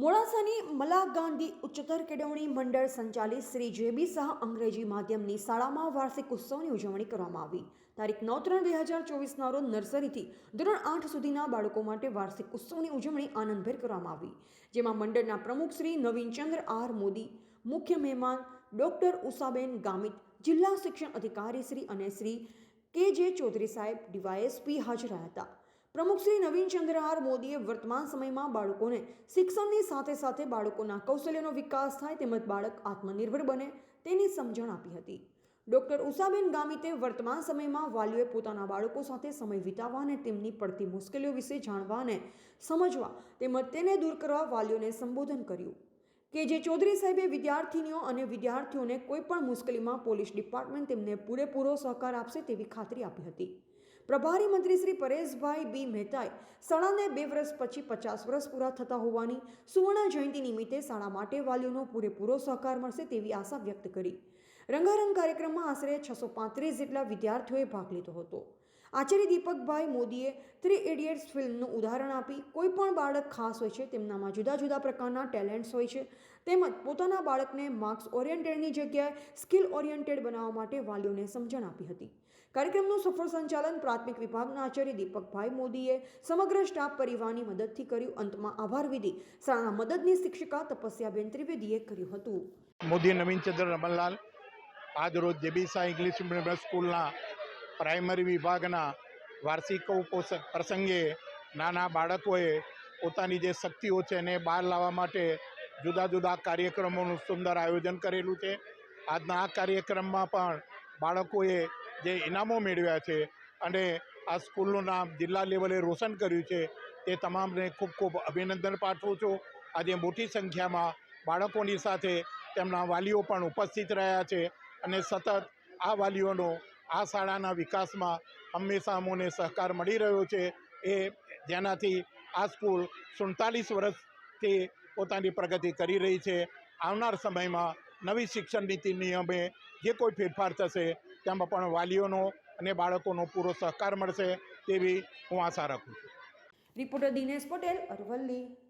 મોડાસાની મલા ગાંધી ઉચ્ચતર કેળવણી મંડળ સંચાલિત શ્રી જેબી શાહ અંગ્રેજી માધ્યમની શાળામાં વાર્ષિક ઉત્સવની ઉજવણી કરવામાં આવી. તારીખ નવ ત્રણ બે હજાર ચોવીસના રોજ નર્સરીથી ધોરણ આઠ સુધીના બાળકો માટે વાર્ષિક ઉત્સવની ઉજવણી આનંદભેર કરવામાં આવી. જેમાં મંડળના પ્રમુખ શ્રી નવીનચંદ્ર આર મોદી, મુખ્ય મહેમાન ડૉક્ટર ઉષાબેન ગામિત, જિલ્લા શિક્ષણ અધિકારી શ્રી અને શ્રી કે જે ચૌધરી સાહેબ, ડીવાયએસપી હાજર હતા. પ્રમુખ શ્રી નવીનચંદ્ર આર મોદીએ વર્તમાન સમયમાં બાળકોને શિક્ષણની સાથે સાથે બાળકોના કૌશલ્યનો વિકાસ થાય તેમજ બાળક આત્મનિર્ભર બને તેની સમજણ આપી હતી. ડૉક્ટર ઉષાબેન ગામિતે વર્તમાન સમયમાં વાલીઓએ પોતાના બાળકો સાથે સમય વિતાવવા અને તેમની પડતી મુશ્કેલીઓ વિશે જાણવા અને સમજવા તેમજ તેને દૂર કરવા વાલીઓને સંબોધન કર્યું. કે જે ચૌધરી સાહેબે વિદ્યાર્થીનીઓ અને વિદ્યાર્થીઓને કોઈપણ મુશ્કેલીમાં પોલીસ ડિપાર્ટમેન્ટ તેમને પૂરેપૂરો સહકાર આપશે તેવી ખાતરી આપી હતી. પ્રભારી મંત્રી શ્રી પરેશભાઈ બી મહેતાએ શાળાને બે વર્ષ પછી પચાસ વર્ષ પૂરા થતા હોવાની સુવર્ણ જયંતિ નિમિત્તે શાળા માટે વાલીઓનો પૂરેપૂરો સહકાર મળશે તેવી આશા વ્યક્ત કરી. રંગારંગ કાર્યક્રમમાં આશરે છસો પાંત્રીસ જેટલા વિદ્યાર્થીઓએ ભાગ લીધો હતો. આચાર્ય દીપકભાઈ મોદીએ થ્રી ઇડિયટ્સ ફિલ્મનું ઉદાહરણ આપી. કોઈ પણ બાળક ખાસ હોય છે, તેમનામાં જુદા જુદા પ્રકારના ટેલેન્ટ્સ હોય છે. તેમજ પોતાના બાળકને માર્ક્સ ઓરિએન્ટેડની જગ્યાએ સ્કિલ ઓરિએન્ટેડ બનાવવા માટે વાલીઓને સમજણ આપી હતી. કાર્યક્રમનું સફળ સંચાલન પ્રાથમિક વિભાગના આચાર્ય દીપકભાઈ મોદીએ સમગ્ર સ્ટાફ પરિવારની મદદથી કર્યું. અંતમાં આભાર વિધિ શાળાના મદદની શિક્ષિકા તપસ્યાબેન ત્રિવેદીએ કર્યું હતું. મોદી નવીનચંદ્ર રમણલાલ આજ રોજ જેબીસા ઇંગ્લિશ મીડિયમ સ્કૂલના પ્રાઇમરી વિભાગના વાર્ષિક પ્રસંગે નાના બાળકોએ પોતાની જે શક્તિઓ છે એને બહાર લાવવા માટે જુદા જુદા કાર્યક્રમોનું સુંદર આયોજન કરેલું છે. આજના આ કાર્યક્રમમાં પણ બાળકોએ જે ઇનામો મેળવ્યા છે અને આ સ્કૂલનું નામ જિલ્લા લેવલે રોશન કર્યું છે તે તમામને ખૂબ ખૂબ અભિનંદન પાઠવું છું. આજે મોટી સંખ્યામાં બાળકોની સાથે તેમના વાલીઓ પણ ઉપસ્થિત રહ્યા છે અને સતત આ વાલીઓનો આ શાળાના વિકાસમાં હંમેશા અમોને સહકાર મળી રહ્યો છે. એ જેનાથી આ સ્કૂલ સુડતાલીસ વર્ષથી પોતાની પ્રગતિ કરી રહી છે. આવનાર સમયમાં નવી શિક્ષણ નીતિ નિયમે જે કોઈ ફેરફાર થશે, તેમાં પણ વાલીઓનો અને બાળકોનો પૂરો સહકાર મળશે તેવી હું આશા રાખું છું. રિપોર્ટર દિનેશ પટેલ, અરવલ્લી.